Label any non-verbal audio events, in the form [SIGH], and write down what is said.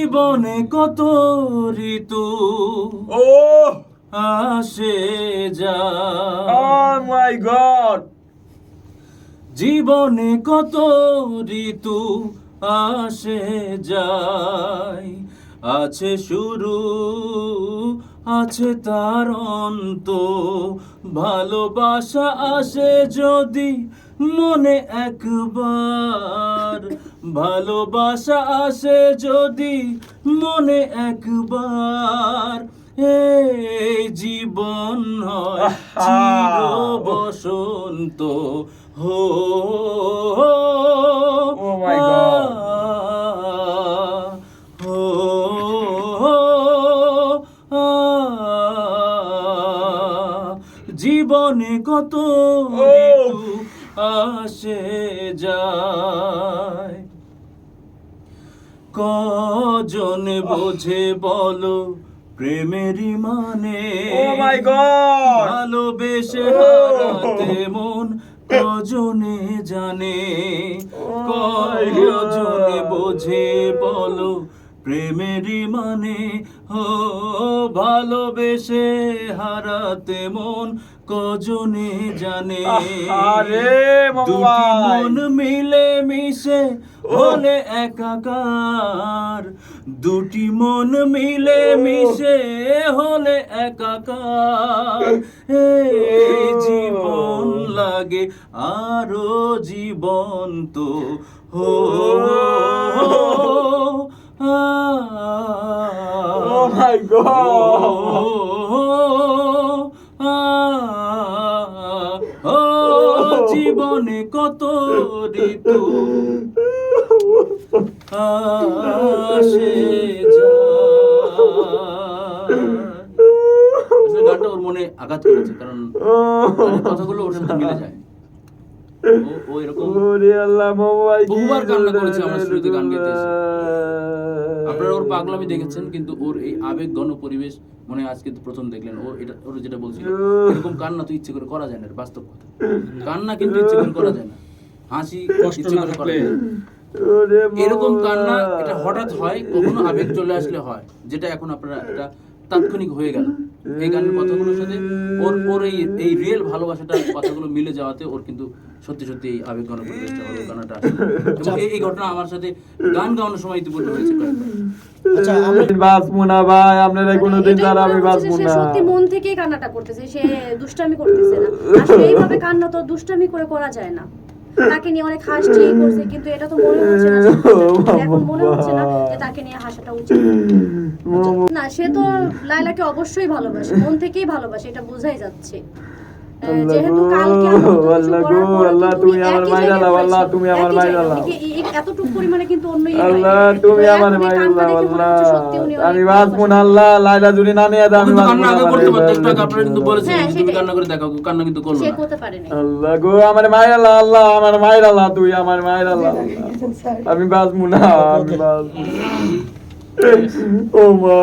জীবনে কত ঋতু ও! আসে যা। My God! জীবনে কত ঋতু আসে যায় আছে শুরু আছে তার অন্ত। ভালোবাসা আসে যদি মনে একবার। ভালোবাসা আসে যদি মনে একবার। এই জীবন হয় চির বসন্ত হো। জীবনে কত আসে যায়। কজন বোঝে বলো প্রেমেরই মানে? মাই ভালোবেসে হারাতে মন কজনে জানে? কজনে বোঝে বলো প্রেমেরই মানে? ও ভালোবেসে হারাতে মন কজনে জানে? আরে দুটি মন মিলে মিশে হলে একাকার। দুটি মন মিলে মিশে হলে একাকার। জীবন লাগে আরও জীবন্ত হো। জীবনে কত ঋতু আসে গানটা ওর মনে আঘাত করেছে, কারণ কথাগুলো ওর সাথে মিলে যায়। ও- এরকম ওরে আল্লাহ মোবাইল বহুবার কান্না করেছে আমার স্টুডিওতে গান গাইতে এসে। আপনারা ওর পাগলামি দেখেছেন কিন্তু ওর এই আবেগ ঘন পরিবেশ মনে আজকে তো প্রথম দেখলেন। ও এটা ওর যেটা বলছিল এরকম কান্না তো ইচ্ছে করে করা যায় না বাস্তব কথা। কান্না কিন্তু ইচ্ছে করে করা যায় না। হাসি কষ্ট করে করা যায় না। এরকম কান্না এটা হঠাৎ হয় কখনো আবেগ চলে আসলে হয় যেটা এখন আপনারা এটা তাৎক্ষণিক হয়ে গেল। এই গানের কথাগুলোর সাথে ওর ওর এই এই রিয়েল ভালোবাসাটা কথাগুলো মিলে যাওয়াতে ওর কিন্তু সত্যি সত্যি এই আবেগ ঘন পরিবেশটা হলো গানটা। এবং এই ঘটনা আমার সাথে গান গাওয়ানোর সময় ইতিপূর্বে হয়েছে আচ্ছা বাঁচবো না ভাই আপনারা কোনোদিন এটাই আমি বাঁচবো না। সত্যি মন থেকেই কান্নাটা করতেছে সে দুষ্টামি করতেছে না। আসলে এইভাবে কান্না তো দুষ্টামি করে করা যায় না। তাকে নিয়ে অনেক হাসছে এই করছে কিন্তু এটা তো মনে হচ্ছে না [LAUGHS] এখন মনে হচ্ছে না যে তাকে নিয়ে হাসাটা উচিত। না সে তো লাইলাকে অবশ্যই ভালোবাসে মন থেকেই ভালোবাসে এটা বোঝাই যাচ্ছে। আল্লাহ তুমি আমার আল্লাহ, তুমি আমার মায়ের আল্লাহ। তুমি আমার আল্লাহ মনে আমি বাঁচবো না। আল্লাহ লাইলা নিয়ে আমি আল্লাহ গো আমার আল্লাহ আল্লাহ আমার আল্লাহ তুই আমার মায়ের আল্লাহ। আমি বাঁচবো না আমি বাঁচবো না। [LAUGHS] ও মা